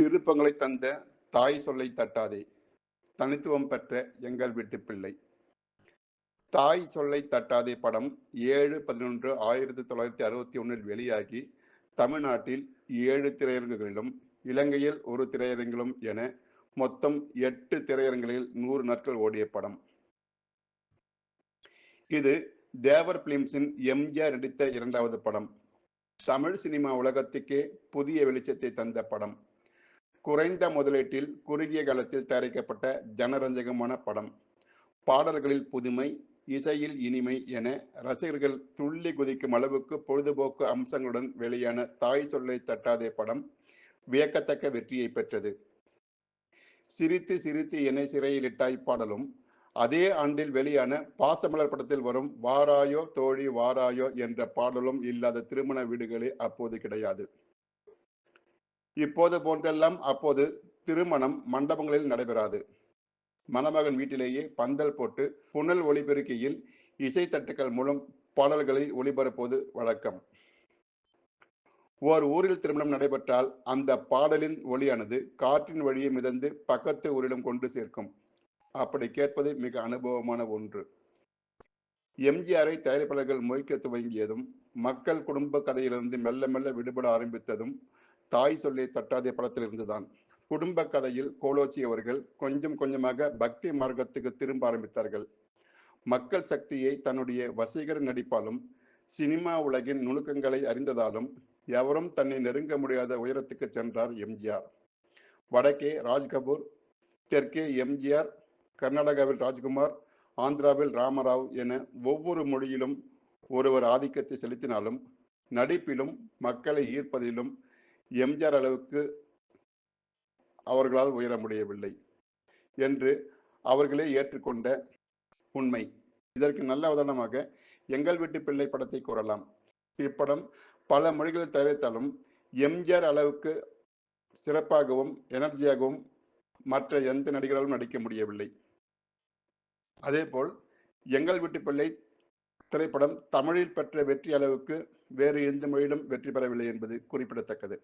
திருப்பங்களை தந்த தாய் சொல்லை தட்டாதே. தனித்துவம் பெற்ற எங்கள் வீட்டு பிள்ளை. தாய் சொல்லை தட்டாதே படம் ஏழு பதினொன்று ஆயிரத்தி தொள்ளாயிரத்தி அறுபத்தி ஒன்றில் வெளியாகி தமிழ்நாட்டில் ஏழு திரையரங்குகளிலும் இலங்கையில் ஒரு திரையரங்கிலும் என மொத்தம் எட்டு திரையரங்குகளில் நூறு நாட்கள் ஓடிய படம். இது தேவர் பிலிம்ஸின் எம்ஜிஆர் நடித்த இரண்டாவது படம். தமிழ் சினிமா உலகத்துக்கே புதிய வெளிச்சத்தை தந்த படம். குறைந்த முதலீட்டில் குறுகிய காலத்தில் தயாரிக்கப்பட்ட ஜனரஞ்சகமான படம். பாடல்களில் புதுமை இசையில் இனிமை என ரசிகர்கள் துள்ளி குதிக்கும் அளவுக்கு பொழுதுபோக்கு அம்சங்களுடன் வெளியான தாய் சொல்லை தட்டாதே படம் வியக்கத்தக்க வெற்றியை பெற்றது. சிரித்து சிரித்து என்னை சிறையில் இட்டாய் பாடலும் அதே ஆண்டில் வெளியான பாசமலர் படத்தில் வரும் வாராயோ தோழி வாராயோ என்ற பாடலும் இல்லாத திருமண வீடுகளே அப்போது கிடையாது. இப்போது போன்றெல்லாம் அப்போது திருமணம் மண்டபங்களில் நடைபெறாது. மணமகன் வீட்டிலேயே பந்தல் போட்டு புனல் ஒளிபெருக்கியில் இசை தட்டுக்கள் மூலம் பாடல்களை ஒளிபரப்புவது வழக்கம். ஓர் ஊரில் திருமணம் நடைபெற்றால் அந்த பாடலின் ஒளியானது காற்றின் வழியே மிதந்து பக்கத்து ஊரிலும் கொண்டு சேர்க்கும். அப்படி கேட்பது மிக அனுபவமான ஒன்று. எம்ஜிஆரை தயாரிப்பாளர்கள் மொய்க்க துவங்கியதும் மக்கள் குடும்ப கதையிலிருந்து மெல்ல மெல்ல விடுபட ஆரம்பித்ததும் தாய் சொல்லை தட்டாதே படத்திலிருந்துதான் குடும்ப கதையில் கோலோச்சி அவர்கள் கொஞ்சம் கொஞ்சமாக பக்தி மார்க்கத்துக்கு திரும்ப ஆரம்பித்தார்கள். மக்கள் சக்தியை தன்னுடைய வசீகர நடிப்பாலும் சினிமா உலகின் நுணுக்கங்களை அறிந்ததாலும் எவரும் தன்னை நெருங்க முடியாத உயரத்துக்கு சென்றார் எம்ஜிஆர். வடக்கே ராஜ்கபூர் தெற்கே எம்ஜிஆர் கர்நாடகாவில் ராஜ்குமார் ஆந்திராவில் ராமராவ் என ஒவ்வொரு மொழியிலும் ஒருவர் ஆதிக்கத்தை செலுத்தினாலும் நடிப்பிலும் மக்களை ஈர்ப்பதிலும் எம்ஜிஆர் அளவுக்கு அவர்களால் உயர முடியவில்லை என்று அவர்களே ஏற்றுக்கொண்ட உண்மை. இதற்கு நல்ல உதாரணமாக எங்கள் வீட்டு பிள்ளை படத்தை கூறலாம். இப்படம் பல மொழிகளில் தயாரித்தாலும் எம்ஜிஆர் அளவுக்கு சிறப்பாகவும் எனர்ஜியாகவும் மற்ற எந்த நடிகராலும் நடிக்க முடியவில்லை. அதேபோல் எங்கள் வீட்டு பிள்ளை திரைப்படம் தமிழில் பெற்ற வெற்றி அளவுக்கு வேறு எந்த மொழியிலும் வெற்றி பெறவில்லை என்பது குறிப்பிடத்தக்கது.